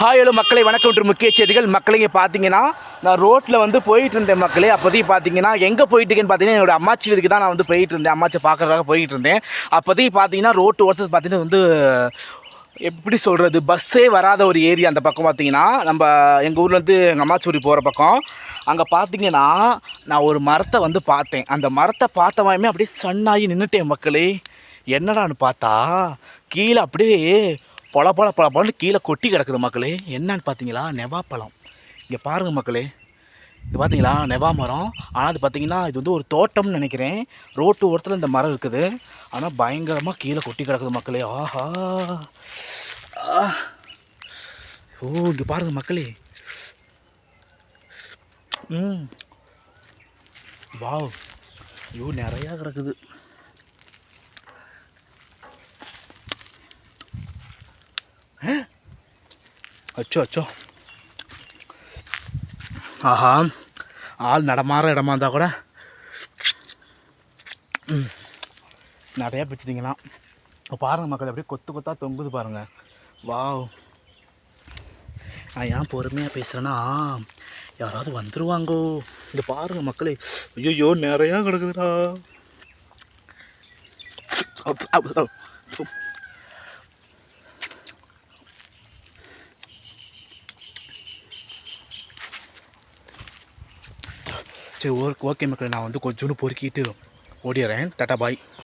Hi hello மக்களை. வணக்கம் என்று முக்கிய செய்திகள். மக்களைங்க பார்த்தீங்கன்னா நான் ரோட்டில் வந்து போயிட்டு இருந்தேன் மக்களே. அப்போதைக்கு பார்த்தீங்கன்னா எங்கே போயிட்டு இருக்கேன்னு பார்த்தீங்கன்னா என்னோடய அம்மாச்சி வீட்டுக்கு தான் நான் வந்து போயிட்டு இருந்தேன். அம்மாச்சி பார்க்கறதுக்காக போயிட்டு இருந்தேன். அப்போதைக்கு பார்த்தீங்கன்னா ரோட்டு ஓரத்தில் பார்த்தீங்கன்னா வந்து எப்படி சொல்கிறது பஸ்ஸே வராத ஒரு ஏரியா அந்த பக்கம் பார்த்தீங்கன்னா நம்ம எங்கள் ஊர்லேருந்து எங்கள் அம்மாச்சி ஊருக்கு போகிற பக்கம். அங்கே பார்த்தீங்கன்னா நான் ஒரு மரத்தை வந்து பார்த்தேன். அந்த மரத்தை பார்த்தவமே அப்படியே சன்னாகி நின்றுட்டேன் மக்களே. என்னடான்னு பார்த்தா கீழே அப்படியே பல பல பல பொலன்னு கீழே கொட்டி கிடக்குது மக்களே. என்னன்னு பார்த்தீங்களா? நெவாப்பழம் இங்கே பாருங்கள் மக்களே. இது பார்த்தீங்களா? நெவா மரம். ஆனால் அது பார்த்தீங்கன்னா இது வந்து ஒரு தோட்டம்னு நினைக்கிறேன். ரோட்டு ஓரத்தில் இந்த மரம் இருக்குது. ஆனால் பயங்கரமாக கீழே கொட்டி கிடக்குது மக்களே. ஆஹா. ஓ இங்கே பாருங்கள் மக்களே. ம். வாவ். ஐயோ நிறையா கிடக்குது. அச்சோ அச்சோ. ஆஹா. ஆள் நடமாற இடமா இருந்தால் கூட நிறையா பிடிச்சிட்டிங்கன்னா பாருங்கள் மக்கள் அப்படியே கொத்து கொத்தாக தொங்குது பாருங்கள் வாவ். நான் ஏன் பொறுமையாக பேசுகிறேன்னா யாராவது வந்துடுவாங்கோ இந்த பாருங்கள் மக்களே. ஐயோ நிறையா கிடக்குதுடா. சரி ஓகே ஓகே மக்கள் நான் வந்து கொஞ்சோண்டு பொறுக்கிட்டு ஓடிடுறேன். Tata bye.